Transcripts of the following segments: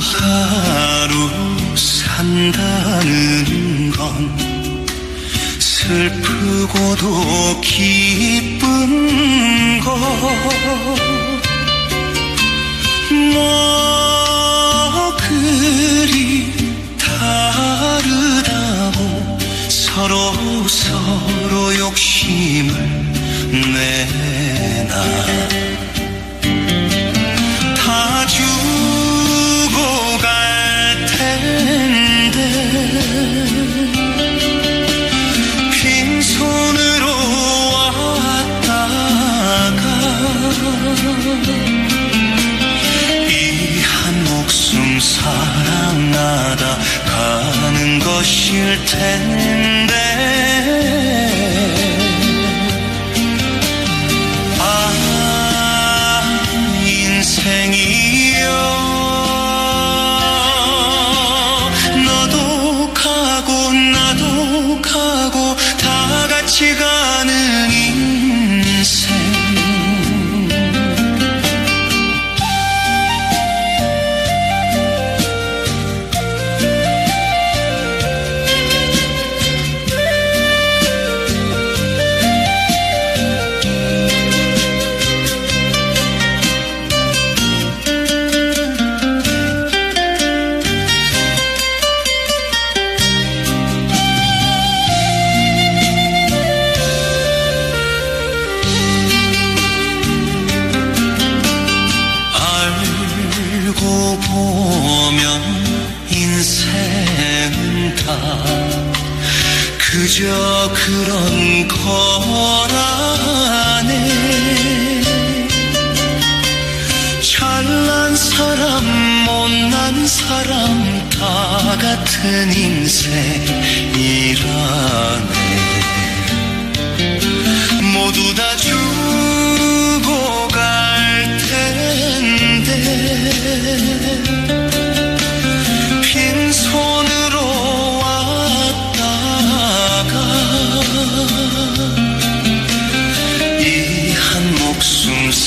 하루 산다는 건 슬프고도 기쁜 것 뭐 그리 다르다고 서로 서로 욕심을 내나? 것일 텐데 그저 그런 거라네. 잘난 사람 못난 사람 다 같은 인생이라네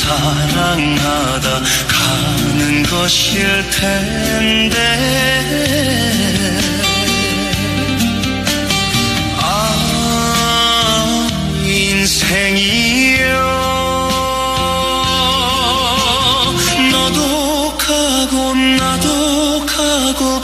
사랑하다 가는 것일 텐데. 아 인생이여. 너도 가고 나도 가고